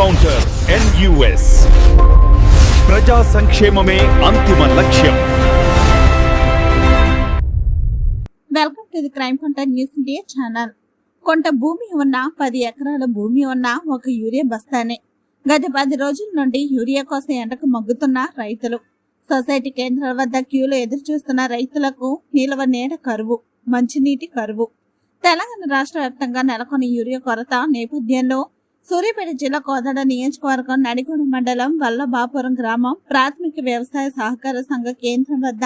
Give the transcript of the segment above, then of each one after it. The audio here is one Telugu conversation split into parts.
కౌంటర్ ఎన్యుఎస్ ప్రజా సంక్షేమమే అంతిమ లక్ష్యం welcome to the crime counter news India channel కొంత భూమి ఉన్న పది ఎకరాల భూమి ఉన్న ఒక యూరియా బస్తానే. గత పది రోజుల నుండి యూరియా కోసం ఎండకు మగ్గుతున్న రైతులు. సొసైటీ కేంద్రాల వద్ద క్యూలో ఎదురు చూస్తున్న రైతులకు నిలవ నీడ కరువు మంచినీటి కరువు. తెలంగాణ రాష్ట్ర వ్యాప్తంగా నెలకొని యూరియా కొరత నేపథ్యంలో సూర్యాపేట జిల్లా కోదాడ నియోజకవర్గం నడికొండ మండలం వల్లభాపురం గ్రామం ప్రాథమిక వ్యవసాయ సహకార సంఘ కేంద్రం వద్ద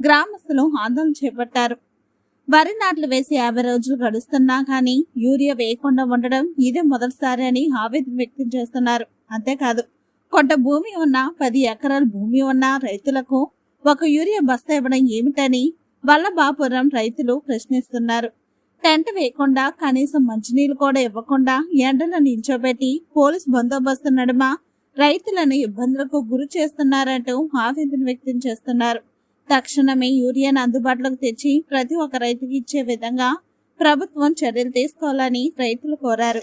గ్రామస్తులు ఆందోళన చేపట్టారు. వరి నాట్లు వేసి యాభై రోజులు గడుస్తున్నా కానీ యూరియా వేయకుండా ఉండడం ఇదే మొదటిసారి అని ఆవేదన వ్యక్తం చేస్తున్నారు. అంతేకాదు కొంత భూమి ఉన్న పది ఎకరాల భూమి ఉన్న రైతులకు ఒక యూరియా బస్తా ఇవ్వడం ఏమిటని వల్లభాపురం రైతులు ప్రశ్నిస్తున్నారు. టెంట్ వేయకుండా కనీసం మంచినీళ్ళు కూడా ఇవ్వకుండా ఎండలో నిల్చోబెట్టి పోలీస్ బందోబస్తు నడుమ రైతులను ఇబ్బందులకు గురి చేస్తున్నారంటూ ఆవేదన వ్యక్తం చేస్తున్నారు. తక్షణమే యూరియాను అందుబాటులోకి తెచ్చి ప్రతి ఒక్క రైతుకి ఇచ్చే విధంగా ప్రభుత్వం చర్యలు తీసుకోవాలని రైతులు కోరారు.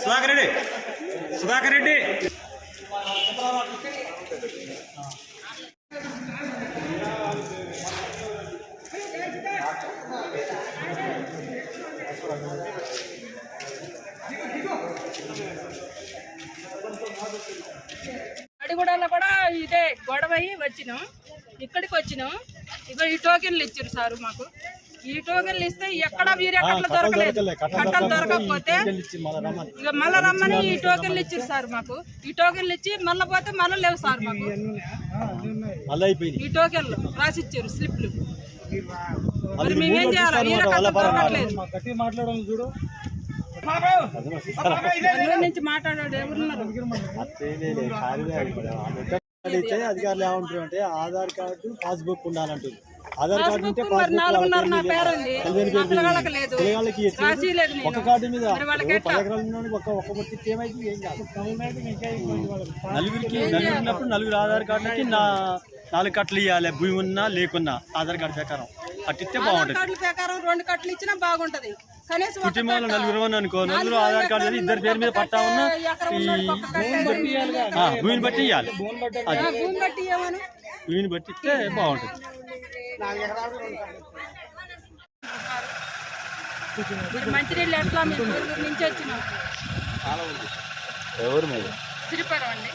సుధాకర్ రెడ్డి. సుధాకర్ రెడ్డి. అడిగూడలో కూడా ఇదే గొడవ అయ్యి వచ్చినాం. ఇక్కడికి వచ్చినాం. ఇక ఈ టోకెన్లు ఇచ్చారు సారు మాకు. ఈ టోకెన్లు ఇస్తే ఎక్కడ వీరే కట్టలు దొరకలేదు. కట్టలు దొరకకపోతే ఇక మళ్ళా రమ్మని ఈ టోకెన్లు ఇచ్చారు సార్ మాకు. ఈ టోకెన్లు ఇచ్చి మళ్ళీ పోతే మళ్ళీ లేవు సార్ మాకు. ఈ టోకెన్లు రాసి ఇచ్చారు స్లిప్లు. మరి మేమేం చేయాలి? వీరే కట్టలు దొరకట్లేదు. ఊరి నుంచి మాట్లాడాడు ఎవరున్నారు? అధికారులు ఏమంటారు అంటే ఆధార్ కార్డు పాస్బుక్ ఉండాలంటుంది. ఆధార్ కార్డు ఉంటే పాస్బుక్ మరి నాలుగున్నర నా పేరు ఉంది పదిహేను నా పేరు పిల్లగాళ్ళకి లేదు పిల్లగాళ్ళకి ఇచ్చి రాసి లేదు నేను. ఒక కార్డు మీద? పది ఎకరాల నుండి ఒక ఒక్క ఏమైంది? ఏం కాదు. నలుగురికి నలుగురు ఉన్నప్పుడు నలుగురు ఆధార్ కార్డులకి నా నాలుగు కట్టలు ఇవ్వాలి భూమి ఉన్నా లేకున్నా ఆధార్ కార్డు ప్రకారం. అట్టిస్తే బాగుంటుంది. కార్డుల ప్రకారం రెండు కట్టలు ఇచ్చినా బాగుంటది. కనీసం ఒక కుటుంబంలో కట్ట. నలుగురు ఉన్నా అనుకో నలుగురు నాలుగు ఆధార్ కార్డు ఇద్దరు పేరు మీద పట్టా ఉన్నా భూమిని బట్టి ఇవ్వాలి. భూమిని బట్టి ఇస్తే బాగుంటుంది. మంచినీళ్ళు ఎట్లా ఊరు నుంచి వచ్చినాం ఎవరు మీద సిరిపురం అండి.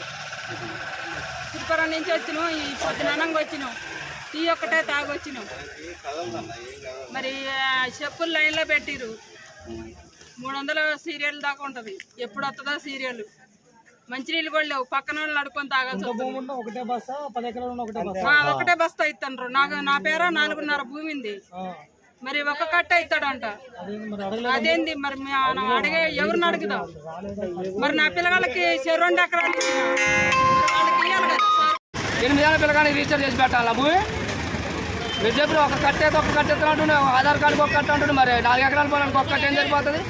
సిరిపురం నుంచి వచ్చినాం ఈ పొద్దునంగా వచ్చినాం. టీ ఒక్కటే తాగొచ్చినాం మరి చెప్పులు లైన్లో పెట్టిరు మూడు వందల సీరియల్ దాకా ఉంటుంది. ఎప్పుడు వస్తుందో సీరియల్. మంచినీళ్ళు కూడా లేవు. పక్కన వాళ్ళు నడుకొని తాగాల్సి. ఒకటే బస్తా ఇస్తాను నాకు నా పేర నాలుగున్నర భూమి ఉంది. మరి ఒక కట్ట ఇస్తాడంట అదేంది మరి అడిగే ఎవరిని అడుగుదాం? మరి నా పిల్లగాళ్ళకి రెండు ఎకరాలు సార్. ఎనిమిదేళ్ళ పిల్లగానికి రిజిస్టర్ చేసి పెట్టాలి భూమి? మీరు చెప్పిన ఒక కట్టేది ఒక కట్టేది అంటుండే ఆధార్ కార్డుకి ఒక కట్ట అంటుండే మరి. నాలుగు ఎకరాల పొలానికి ఒక కట్ట ఏం సరిపోతుంది?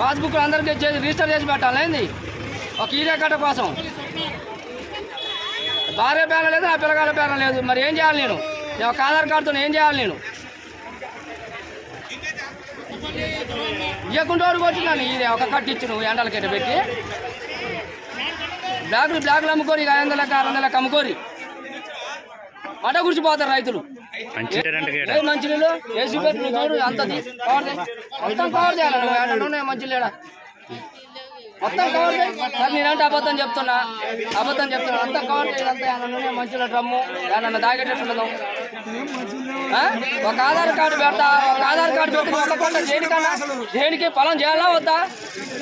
పాస్బుక్ అందరికి చేసి రిజిస్టర్ చేసి పెట్టాలి ఏంది? ఒక ఈరే కట్ట కోసం. భార్య పేరం లేదు నా పిల్లగాళ్ళ పేరం లేదు. మరి ఏం చేయాలి నేను? నేను ఒక ఆధార్ కార్డుతో ఏం చేయాలి నేను? ఇవ్వకుండా వాడు కొట్టినాను ఇది ఒక కట్ట ఇచ్చి నువ్వు ఎండలకి పెట్టి. బ్లాగులు బ్లాగులు అమ్ముకోరి ఇక ఐదు వందలకి ఆరు వందలకి అమ్ముకోరి. మట గుడిచిపోతారు రైతులు. ఏ మంచినీళ్ళు? ఏసీ పెట్టి నువ్వు చూడు అంత కవర్ చేయాలి నువ్వు. ఎక్కడ ఉన్నాయి మంచినీళ్ళ? మొత్తం కవర్ సార్ నేనంటే అబద్ధం చెప్తున్నా. అబద్ధం చెప్తున్నా. అంతా. కవర్ చేయాలంటే అంతా డ్రమ్ము. ఏదన్నా తాగేటట్టు ఉండదు. ఒక ఆధార్ కార్డు పెడతా. ఒక ఆధార్ కార్డు పెట్టి ఒక పంట దేనికన్నా దేనికి పొలం చేయాలా వద్దా?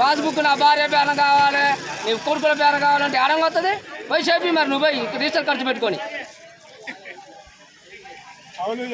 పాస్బుక్ నా భార్య పేరం కావాలి. నీ కొడుకుల పేరం కావాలంటే ఆడంగా వస్తుంది పోయి చెప్పి మరి. నువ్వు పోయి రిజిస్టర్ ఖర్చు పెట్టుకొని. అవును